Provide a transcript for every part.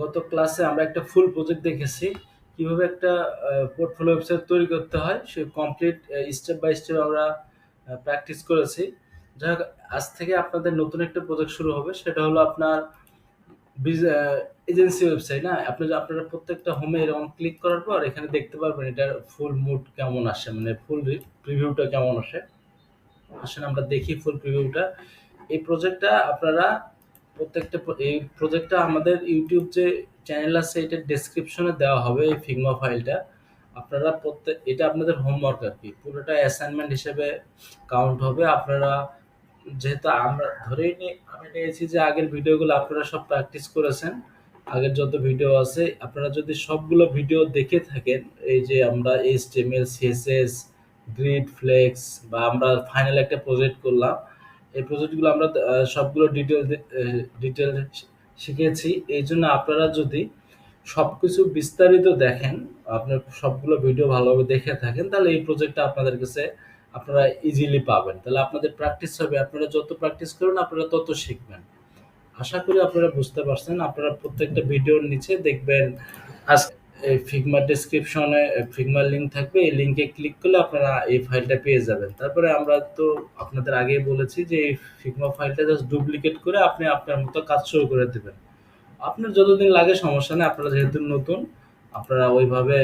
গত ক্লাসে আমরা একটা ফুল প্রজেক্ট দেখেছি, কীভাবে একটা পোর্টফোলিও ওয়েবসাইট তৈরি করতে হয় সে কমপ্লিট স্টেপ বাই স্টেপ আমরা প্র্যাকটিস করেছি। যাই হোক, আজ থেকে আপনাদের নতুন একটা প্রজেক্ট শুরু হবে, সেটা হলো আপনার এজেন্সি ওয়েবসাইট না? আপনি আপনারা প্রত্যেকটা হোমে এরকম ক্লিক করার পর এখানে দেখতে পারবেন এটার ফুল মুড কেমন আসে মানে ফুল প্রিভিউটা কেমন আসে। আসেন আমরা দেখি ফুল প্রিভিউটা এই প্রজেক্টটা আপনারা প্রত্যেকটা এই প্রজেক্টটা আমাদের ইউটিউব যে চ্যানেল আছে, এটা ডেসক্রিপশনে দেওয়া হবে এই ফিগমা ফাইলটা আপনারা প্রত্যেক এটা আপনাদের হোমওয়ার্ক আর কি পুরোটা অ্যাসাইনমেন্ট হিসেবে কাউন্ট হবে। আপনারা যেহেতু আমরা ধরেই নিই আমি নিয়েছি যে আগের ভিডিওগুলো আপনারা সব প্র্যাকটিস করেছেন। আগের যত ভিডিও আছে, আপনারা যদি সবগুলো ভিডিও দেখে থাকেন, এই যে আমরা HTML CSS grid flex বা আমরা ফাইনাল একটা প্রজেক্ট করলাম এই প্রজেক্টগুলো আমরা সবগুলো ডিটেল ডিটেল শিখেছি। এই জন্য আপনারা যদি সব কিছু বিস্তারিত দেখেন, আপনার সবগুলো ভিডিও ভালোভাবে দেখে থাকেন, তাহলে এই প্রজেক্টটা আপনাদের কাছে আপনারা ইজিলি পাবেন। তাহলে আপনাদের প্র্যাকটিস হবে, আপনারা যত প্র্যাকটিস করবেন আপনারা তত শিখবেন। আশা করি আপনারা বুঝতে পারছেন, আপনারা প্রত্যেকটা ভিডিওর নিচে দেখবেন। আজ এই ফিগমা ডেসক্রিপশনে ফিগমার লিঙ্ক থাকবে। এই লিঙ্কে ক্লিক করলে আপনারা এই ফাইলটা পেয়ে যাবেন। তারপরে আমরা তো আপনাদের আগেই বলেছি যে এই ফিগমা ফাইলটা জাস্ট ডুপ্লিকেট করে আপনি আপনার মতো কাজ শুরু করে দেবেন। আপনার যতদিন লাগে সমস্যা নেই, আপনারা যেহেতু নতুন, আপনারা ওইভাবে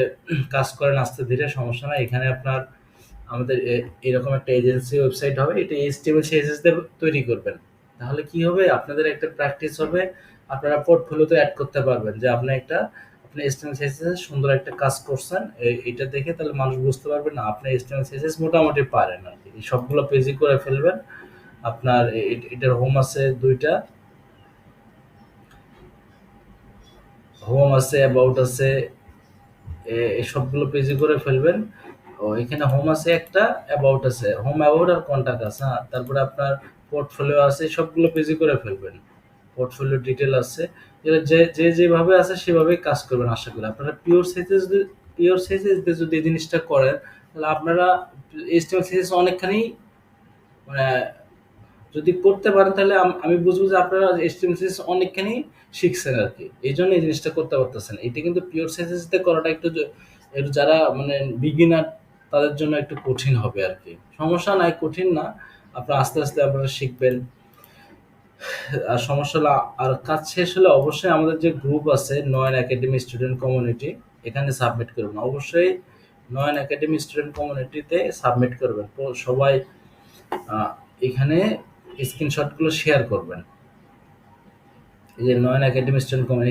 কাজ করেন আস্তে ধীরে, সমস্যা নাই। এখানে আপনার আমাদের এরকম একটা এজেন্সি ওয়েবসাইট হবে, এটা এইচটিএমএল সিএসএস দিয়ে তৈরি করবেন। তাহলে কি হবে? আপনাদের একটা প্র্যাকটিস হবে, আপনারা পোর্টফোলিওতে অ্যাড করতে পারবেন যে আপনি একটা আপনি সিএসএস সুন্দর একটা কাজ করছেন এটা দেখে তাহলে মানুষ বুঝতে পারবে না, আপনি মোটামুটি পারেন আর কি। সবগুলো পেজই করে ফেলবেন। আপনার এটার হোম আছে দুইটা। হোম আছে অ্যাবাউট আছে এই সবগুলো পেজে করে ফেলবেন। ও, এখানে হোম আছে একটা অ্যাবাউট আছে। হোম অ্যাবাউট আর কন্ট্যাক্ট আছে হ্যাঁ। তারপরে আপনার পোর্টফোলিও আছে, সবগুলো পেজে করে ফেলবেন। পোর্টফোলিও ডিটেল আছে। যে যে যেভাবে আছে সেভাবেই কাজ করবেন আশা করি। আপনারা পিওর সাইজেস পিওর সাইজেস দিয়ে যদি এই জিনিসটা করেন, তাহলে আপনারা এস্টিমেট সাইজেস অনেকখানি মানে যদি করতে পারেন তাহলে আমি বুঝব যে আপনারা এসটিএমসিএস অনেকখানি শিখছেন আর কি এই জন্য এই জিনিসটা করতে পারতেছেন। এটা কিন্তু পিওর সাইজেসতে করাটা একটু একটু যারা মানে বিগিনার তাদের জন্য একটু কঠিন হবে আর কি সমস্যা নাই, কঠিন না। আপনারা আস্তে আস্তে আপনারা শিখবেন। আর সমস্যা আর কাজ শেষ হলে অবশ্যই আমাদের যে গ্রুপ আছে, নয়ন একাডেমি স্টুডেন্ট কমিউনিটি এখানে সাবমিট করবেন। অবশ্যই নয়ন একাডেমি স্টুডেন্ট কমিউনিটিতে সাবমিট করবেন। তো সবাই এখানে স্ক্রিনশটগুলো শেয়ার করবেন। এই যে নয়ন একাডেমি স্টুডেন্ট কমিউনিটি